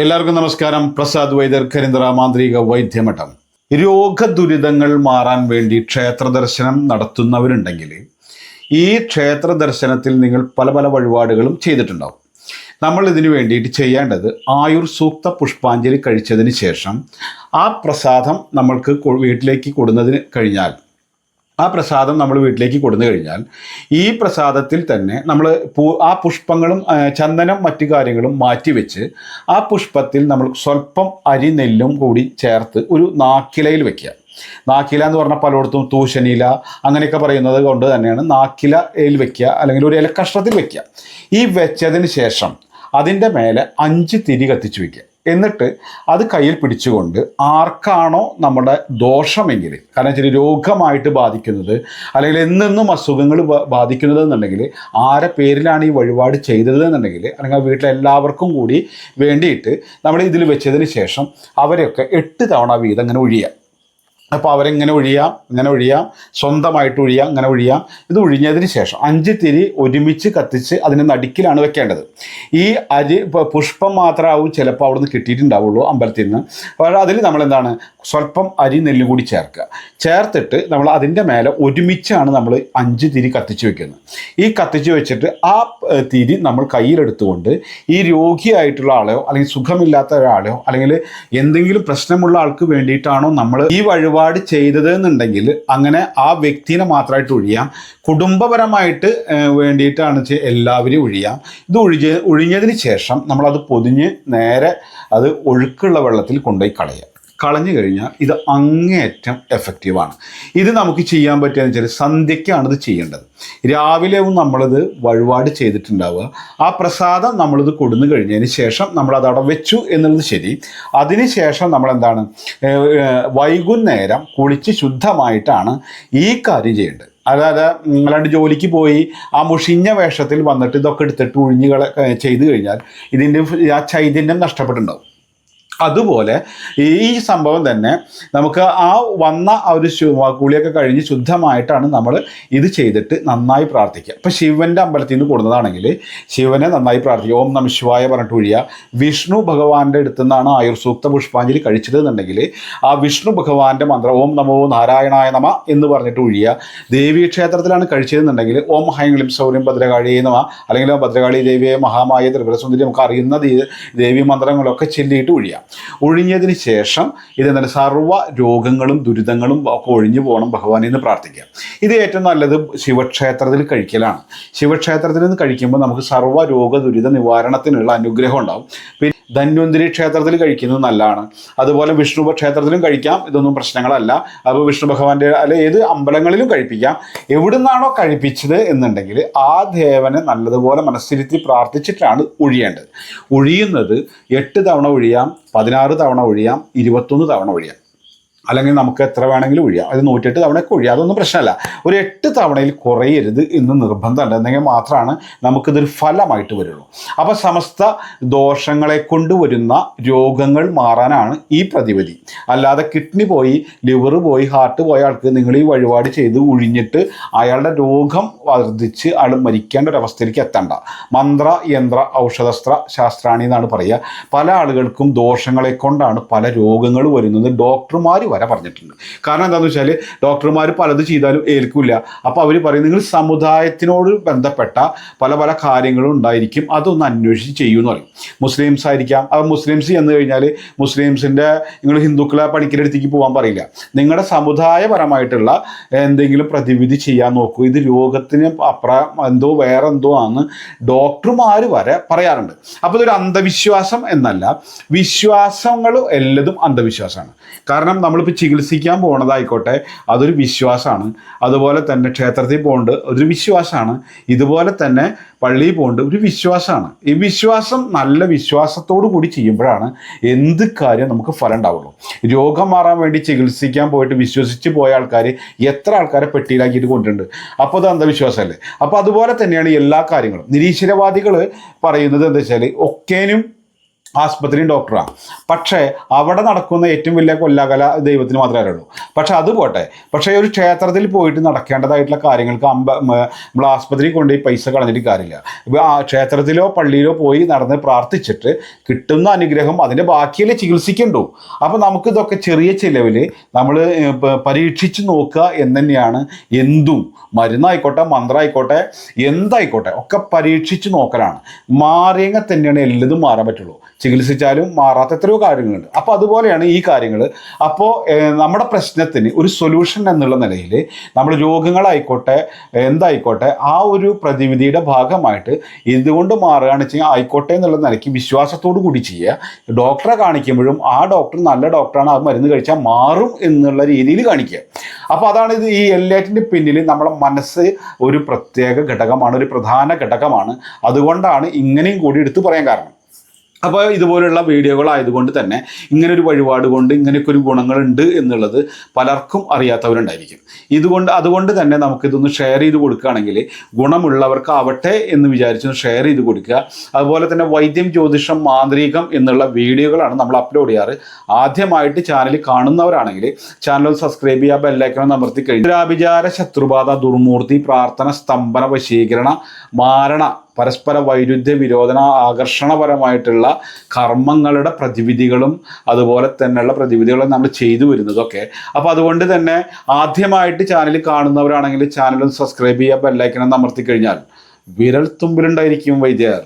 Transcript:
എല്ലാവർക്കും നമസ്കാരം. പ്രസാദ് വൈദ്യർ കരിന്തറ മാന്ത്രിക വൈദ്യമഠം. രോഗദുരിതങ്ങൾ മാറാൻ വേണ്ടി ക്ഷേത്ര ദർശനം നടത്തുന്നവരുണ്ടെങ്കിൽ ഈ ക്ഷേത്ര ദർശനത്തിൽ നിങ്ങൾ പല പല വഴിപാടുകളും ചെയ്തിട്ടുണ്ടാവും. നമ്മൾ ഇതിനു വേണ്ടിയിട്ട് ചെയ്യേണ്ടത് ആയുർ സൂക്ത പുഷ്പാഞ്ജലി കഴിച്ചതിന് ശേഷം ആ പ്രസാദം നമ്മൾക്ക് വീട്ടിലേക്ക് കൊടുന്നതിന് കഴിഞ്ഞാൽ ആ പ്രസാദം നമ്മൾ വീട്ടിലേക്ക് കൊടുന്നു കഴിഞ്ഞാൽ ഈ പ്രസാദത്തിൽ തന്നെ നമ്മൾ ആ പുഷ്പങ്ങളും ചന്ദനം മറ്റു കാര്യങ്ങളും മാറ്റിവെച്ച് ആ പുഷ്പത്തിൽ നമ്മൾ സ്വല്പം അരി നെല്ലും കൂടി ചേർത്ത് ഒരു നാക്കിലയിൽ വെക്കുക. നാക്കില എന്ന് പറഞ്ഞാൽ പലയിടത്തും തൂശനില അങ്ങനെയൊക്കെ പറയുന്നത് കൊണ്ട് തന്നെയാണ് നാക്കിലയിൽ വെക്കുക അല്ലെങ്കിൽ ഒരു ഇലക്കഷ്ണത്തിൽ വെക്കുക. ഈ വെച്ചതിന് ശേഷം അതിന്റെ മേലെ അഞ്ച് തിരി കത്തിച്ച് വെക്കുക. എന്നിട്ട് അത് കയ്യിൽ പിടിച്ചുകൊണ്ട് ആർക്കാണോ നമ്മുടെ ദോഷമെങ്കിൽ കാരണം ചില രോഗമായിട്ട് ബാധിക്കുന്നത് അല്ലെങ്കിൽ എന്നെന്നും അസുഖങ്ങൾ ബാധിക്കുന്നത് എന്നുണ്ടെങ്കിൽ ആരെ പേരിലാണ് ഈ വഴിപാട് ചെയ്തത് എന്നുണ്ടെങ്കിൽ അല്ലെങ്കിൽ വീട്ടിലെ എല്ലാവർക്കും കൂടി വേണ്ടിയിട്ട് നമ്മൾ ഇതിൽ വെച്ചതിന് ശേഷം അവരെയൊക്കെ എട്ട് തവണ വീതം അങ്ങനെ ഒഴിയുക. അപ്പോൾ അവരെങ്ങനെ ഒഴിയാം? ഇങ്ങനെ ഒഴിയാം? സ്വന്തമായിട്ട് ഒഴിയാം? അങ്ങനെ ഒഴിയാം? ഇത് ഒഴിഞ്ഞതിന് ശേഷം അഞ്ച് തിരി ഒരുമിച്ച് കത്തിച്ച് അതിന് നടുക്കിലാണ് വെക്കേണ്ടത്. ഈ അരി പുഷ്പം മാത്രമാവും ചിലപ്പോൾ അവിടുന്ന് കിട്ടിയിട്ടുണ്ടാവുള്ളൂ അമ്പലത്തിൽ നിന്ന്. അപ്പോൾ അതിൽ നമ്മൾ എന്താണ് സ്വല്പം അരി നെല്ല് കൂടി ചേർക്കുക. ചേർത്തിട്ട് നമ്മൾ അതിന്റെ മേലെ ഒരുമിച്ചാണ് നമ്മൾ അഞ്ച് തിരി കത്തിച്ച് വെക്കുന്നത്. ഈ കത്തിച്ച് വെച്ചിട്ട് ആ തിരി നമ്മൾ കയ്യിലെടുത്തുകൊണ്ട് ഈ രോഗിയായിട്ടുള്ള ആളെയോ അല്ലെങ്കിൽ സുഖമില്ലാത്ത ഒരാളെയോ അല്ലെങ്കിൽ എന്തെങ്കിലും പ്രശ്നമുള്ള ആൾക്ക് വേണ്ടിയിട്ടാണോ നമ്മൾ ഈ വഴിപാട് ചെയ്തത് എന്നുണ്ടെങ്കിൽ അങ്ങനെ ആ വ്യക്തിനെ മാത്രമായിട്ട് ഒഴിയാം. കുടുംബപരമായിട്ട് വേണ്ടിയിട്ടാണ് എല്ലാവരെയും എല്ലാവരും ഒഴിയാം. ഇത് ഒഴിഞ്ഞ ഒഴിഞ്ഞതിന് ശേഷം നമ്മളത് പൊതിഞ്ഞ് നേരെ അത് ഒഴുക്കുള്ള വെള്ളത്തിൽ കൊണ്ടുപോയി കളയുക കളഞ്ഞു കഴിഞ്ഞാൽ ഇത് അങ്ങേയറ്റം എഫക്റ്റീവാണ് ഇത് നമുക്ക് ചെയ്യാൻ പറ്റുകയെന്ന് വെച്ചാൽ സന്ധ്യയ്ക്കാണ് ഇത് ചെയ്യേണ്ടത്. രാവിലെയും നമ്മളിത് വഴിപാട് ചെയ്തിട്ടുണ്ടാവുക. ആ പ്രസാദം നമ്മളിത് കൊടുന്നു കഴിഞ്ഞതിന് ശേഷം നമ്മളത് അവിടെ വെച്ചു എന്നുള്ളത് ശരി. അതിന് ശേഷം നമ്മൾ എന്താണ് വൈകുന്നേരം കുളിച്ച് ശുദ്ധമായിട്ടാണ് ഈ കാര്യം ചെയ്യേണ്ടത്. അതായത് അല്ലാണ്ട് ജോലിക്ക് പോയി ആ മുഷിഞ്ഞ വേഷത്തിൽ വന്നിട്ട് ഇതൊക്കെ എടുത്തിട്ട് ഉഴിഞ്ഞുകൾ ചെയ്തു കഴിഞ്ഞാൽ ഇതിന്റെ ആ ചൈതന്യം നഷ്ടപ്പെട്ടിട്ടുണ്ടാവും. അതുപോലെ ഈ സംഭവം തന്നെ നമുക്ക് ആ വന്ന ആ ഒരു കുളിയൊക്കെ കഴിഞ്ഞ് ശുദ്ധമായിട്ടാണ് നമ്മൾ ഇത് ചെയ്തിട്ട് നന്നായി പ്രാർത്ഥിക്കുക. ഇപ്പം ശിവന്റെ അമ്പലത്തിൽ നിന്ന് കൂടുന്നതാണെങ്കിൽ ശിവനെ നന്നായി പ്രാർത്ഥിക്കുക. ഓം നമ ശിവായ പറഞ്ഞിട്ട് ഒഴിയുക. വിഷ്ണു ഭഗവാന്റെ അടുത്തു നിന്നാണ് ആയുർ സൂക്ത പുഷ്പാഞ്ജലി കഴിച്ചത് എന്നുണ്ടെങ്കിൽ ആ വിഷ്ണു ഭഗവാന്റെ മന്ത്രം ഓം നമോ നാരായണായ നമ എന്ന് പറഞ്ഞിട്ട് ഒഴിയുക. ദേവീ ക്ഷേത്രത്തിലാണ് കഴിച്ചതെന്നുണ്ടെങ്കിൽ ഓം ഹൈംഗ്ലിം സൗര്യം ഭദ്രകാളിയെ നമ അല്ലെങ്കിൽ ഭദ്രകാളി ദേവിയെ മഹാമായ ത്രിപുരസുന്ദരി നമുക്ക് അറിയുന്ന ദേവീ മന്ത്രങ്ങളൊക്കെ ചൊല്ലിയിട്ട് ഒഴിയാം ഒഴിഞ്ഞതിന് ശേഷം ഇതെന്താണ് സർവ രോഗങ്ങളും ദുരിതങ്ങളും ഒക്കെ ഒഴിഞ്ഞു പോകണം ഭഗവാനിൽ നിന്ന് പ്രാർത്ഥിക്കുക. ഇത് ഏറ്റവും നല്ലത് ശിവക്ഷേത്രത്തിൽ കഴിക്കലാണ്. ശിവക്ഷേത്രത്തിൽ നിന്ന് കഴിക്കുമ്പോൾ നമുക്ക് സർവ രോഗ ദുരിത നിവാരണത്തിനുള്ള അനുഗ്രഹം ഉണ്ടാവും. ധന്വന്തിരി ക്ഷേത്രത്തിൽ കഴിക്കുന്നത് നല്ലതാണ്. അതുപോലെ വിഷ്ണു ക്ഷേത്രത്തിലും കഴിക്കാം. ഇതൊന്നും പ്രശ്നങ്ങളല്ല. അപ്പോൾ വിഷ്ണു ഭഗവാന്റെ അല്ല ഏത് അമ്പലങ്ങളിലും കഴിപ്പിക്കാം. എവിടുന്നാണോ കഴിപ്പിച്ചത് എന്നുണ്ടെങ്കിൽ ആ ദേവനെ നല്ലതുപോലെ മനസ്സിരുത്തി പ്രാർത്ഥിച്ചിട്ടാണ് ഒഴിയേണ്ടത്. ഒഴിയുന്നത് എട്ട് തവണ ഒഴിയാം പതിനാറ് തവണ ഒഴിയാം ഇരുപത്തൊന്ന് തവണ ഒഴിയാം. അല്ലെങ്കിൽ നമുക്ക് എത്ര വേണമെങ്കിലും ഒഴിയാം. അത് നൂറ്റെട്ട് തവണയൊക്കെ ഒഴിയാം. അതൊന്നും പ്രശ്നമല്ല. ഒരു എട്ട് തവണയിൽ കുറയരുത് എന്ന് നിർബന്ധമുണ്ട്. എന്നെങ്കിൽ മാത്രമാണ് നമുക്കിതൊരു ഫലമായിട്ട് വരുള്ളൂ. അപ്പോൾ സമസ്ത ദോഷങ്ങളെ കൊണ്ടുവരുന്ന രോഗങ്ങൾ മാറാനാണ് ഈ പ്രതിവിധി. അല്ലാതെ കിഡ്നി പോയി ലിവർ പോയി ഹാർട്ട് പോയ ആൾക്ക് നിങ്ങൾ ഈ വഴിപാട് ചെയ്ത് ഉഴിഞ്ഞിട്ട് അയാളുടെ രോഗം വർദ്ധിച്ച് അയാൾ മരിക്കേണ്ട അവസ്ഥയിലേക്ക് എത്തണ്ട. മന്ത്ര യന്ത്ര ഔഷധസ്ത്ര ശാസ്ത്രാണി എന്നാണ് പറയുക. പല ആളുകൾക്കും ദോഷങ്ങളെ കൊണ്ടാണ് പല രോഗങ്ങൾ വരുന്നത്. ഡോക്ടർമാർ വരെ പറഞ്ഞിട്ടുണ്ട്. കാരണം എന്താണെന്ന് വെച്ചാൽ ഡോക്ടർമാർ പലത് ചെയ്താലും ഏൽക്കില്ല. അപ്പോൾ അവർ പറയും നിങ്ങൾ സമുദായത്തിനോട് ബന്ധപ്പെട്ട പല പല കാര്യങ്ങളും ഉണ്ടായിരിക്കും അതൊന്ന് അന്വേഷിച്ച് ചെയ്യൂ എന്ന് പറയും. മുസ്ലിംസ് ആയിരിക്കാം. അത് മുസ്ലിംസ് ചെന്ന് കഴിഞ്ഞാൽ മുസ്ലിംസിന്റെ നിങ്ങൾ ഹിന്ദുക്കളെ പണിക്കലെടുത്തേക്ക് പോകാൻ പറയില്ല. നിങ്ങളുടെ സമുദായപരമായിട്ടുള്ള എന്തെങ്കിലും പ്രതിവിധി ചെയ്യാൻ നോക്കൂ. ഇത് രോഗത്തിന് അപ്ര എന്തോ വേറെ എന്തോ ആണ് ഡോക്ടർമാർ വരെ പറയാറുണ്ട്. അപ്പോൾ ഇതൊരു അന്ധവിശ്വാസം എന്നല്ല വിശ്വാസങ്ങൾ എല്ലതും അന്ധവിശ്വാസമാണ്. കാരണം നമ്മളിപ്പോൾ ചികിത്സിക്കാൻ പോണതായിക്കോട്ടെ അതൊരു വിശ്വാസമാണ് അതുപോലെ തന്നെ ക്ഷേത്രത്തിൽ പോകേണ്ട ഒരു വിശ്വാസമാണ് ഇതുപോലെ തന്നെ പള്ളിയിൽ പോകേണ്ട ഒരു വിശ്വാസമാണ് ഈ വിശ്വാസം നല്ല വിശ്വാസത്തോടു കൂടി ചെയ്യുമ്പോഴാണ് എന്ത് കാര്യം നമുക്ക് ഫലം ഉണ്ടാവുള്ളൂ. രോഗം മാറാൻ വേണ്ടി ചികിത്സിക്കാൻ പോയിട്ട് വിശ്വസിച്ച് പോയ ആൾക്കാർ എത്ര ആൾക്കാരെ പെട്ടിയിലാക്കിയിട്ട് കൊണ്ടിട്ടുണ്ട്. അപ്പോൾ അത് അന്ധവിശ്വാസമല്ലേ അപ്പോൾ അതുപോലെ തന്നെയാണ് എല്ലാ കാര്യങ്ങളും. നിരീശ്വരവാദികൾ പറയുന്നത് എന്താ വെച്ചാൽ ഒക്കേനും ആസ്പത്രിയും ഡോക്ടറാണ് പക്ഷേ അവിടെ നടക്കുന്ന ഏറ്റവും വലിയ കൊല്ലാകല ദൈവത്തിന് മാത്രമേ അറിയുള്ളൂ. പക്ഷേ അത് പോട്ടെ. പക്ഷേ ഒരു ക്ഷേത്രത്തിൽ പോയിട്ട് നടക്കേണ്ടതായിട്ടുള്ള കാര്യങ്ങൾക്ക് അമ്പ നമ്മൾ ആസ്പത്രിയിൽ കൊണ്ടുപോയി പൈസ കളഞ്ഞിട്ട് കാര്യമില്ല. ക്ഷേത്രത്തിലോ പള്ളിയിലോ പോയി നടന്ന് പ്രാർത്ഥിച്ചിട്ട് കിട്ടുന്ന അനുഗ്രഹം അതിന്റെ ബാക്കിയല്ലേ ചികിത്സിക്കണ്ടു. അപ്പോൾ നമുക്ക് ഇതൊക്കെ ചെറിയ ചിലവിൽ നമ്മൾ പരീക്ഷിച്ച് നോക്കുക എന്ന് തന്നെയാണ് എന്തും. മരുന്നായിക്കോട്ടെ മന്ത്രമായിക്കോട്ടെ എന്തായിക്കോട്ടെ ഒക്കെ പരീക്ഷിച്ച് നോക്കലാണ്. മാറിയെങ്കിൽ തന്നെയാണ് എല്ലതും മാറാൻ പറ്റുള്ളൂ. ചികിത്സിച്ചാലും മാറാത്ത എത്രയോ കാര്യങ്ങളുണ്ട്. അപ്പോൾ അതുപോലെയാണ് ഈ കാര്യങ്ങൾ അപ്പോൾ നമ്മുടെ പ്രശ്നത്തിന് ഒരു സൊല്യൂഷൻ എന്നുള്ള നിലയിൽ നമ്മൾ രോഗങ്ങളായിക്കോട്ടെ എന്തായിക്കോട്ടെ ആ ഒരു പ്രതിവിധിയുടെ ഭാഗമായിട്ട് ഇതുകൊണ്ട് മാറുകയാണ് വെച്ചാൽ ആയിക്കോട്ടെ എന്നുള്ള നിലയ്ക്ക് വിശ്വാസത്തോടു കൂടി ചെയ്യുക. ഡോക്ടറെ കാണിക്കുമ്പോഴും ആ ഡോക്ടർ നല്ല ഡോക്ടറാണ് ആ മരുന്ന് കഴിച്ചാൽ മാറും എന്നുള്ള രീതിയിൽ കാണിക്കുക. അപ്പോൾ അതാണ് ഇത് ഈ എല്ലാറ്റിന്റെ പിന്നിൽ നമ്മുടെ മനസ്സ് ഒരു പ്രത്യേക ഘടകമാണ് ഒരു പ്രധാന ഘടകമാണ്. അതുകൊണ്ടാണ് ഇങ്ങനെയും കൂടി എടുത്തു പറയാൻ കാരണം. അപ്പോൾ ഇതുപോലുള്ള വീഡിയോകളായതുകൊണ്ട് തന്നെ ഇങ്ങനൊരു വഴിപാട് കൊണ്ട് ഇങ്ങനെയൊക്കെ ഒരു ഗുണങ്ങളുണ്ട് എന്നുള്ളത് പലർക്കും അറിയാത്തവരുണ്ടായിരിക്കും. ഇതുകൊണ്ട് അതുകൊണ്ട് തന്നെ നമുക്കിതൊന്ന് ഷെയർ ചെയ്ത് കൊടുക്കുകയാണെങ്കിൽ ഗുണമുള്ളവർക്കാവട്ടെ എന്ന് വിചാരിച്ചൊന്ന് ഷെയർ ചെയ്ത് കൊടുക്കുക. അതുപോലെ തന്നെ വൈദ്യം ജ്യോതിഷം മാന്ത്രികം എന്നുള്ള വീഡിയോകളാണ് നമ്മൾ അപ്ലോഡ് ചെയ്യാറ്. ആദ്യമായിട്ട് ചാനൽ കാണുന്നവരാണെങ്കിൽ ചാനൽ സബ്സ്ക്രൈബ് ചെയ്യുക ബെല്ലൈക്കണം അമർത്തി കഴിഞ്ഞു. രാഭിചാര ശത്രുബാധ ദുർമൂർത്തി പ്രാർത്ഥന സ്തംഭന വശീകരണ മാരണ പരസ്പര വൈരുദ്ധ്യ വിരോധന ആകർഷണപരമായിട്ടുള്ള കർമ്മങ്ങളുടെ പ്രതിവിധികളും അതുപോലെ തന്നെയുള്ള പ്രതിവിധികളും നമ്മൾ ചെയ്തു വരുന്നതൊക്കെ. അപ്പോൾ അതുകൊണ്ട് തന്നെ ആദ്യമായിട്ട് ചാനൽ കാണുന്നവരാണെങ്കിൽ ചാനലും സബ്സ്ക്രൈബ് ചെയ്യുക ബെല്ലൈക്കണം അമർത്തി കഴിഞ്ഞാൽ വിരൽ തുമ്പിലുണ്ടായിരിക്കും വൈദ്യർ.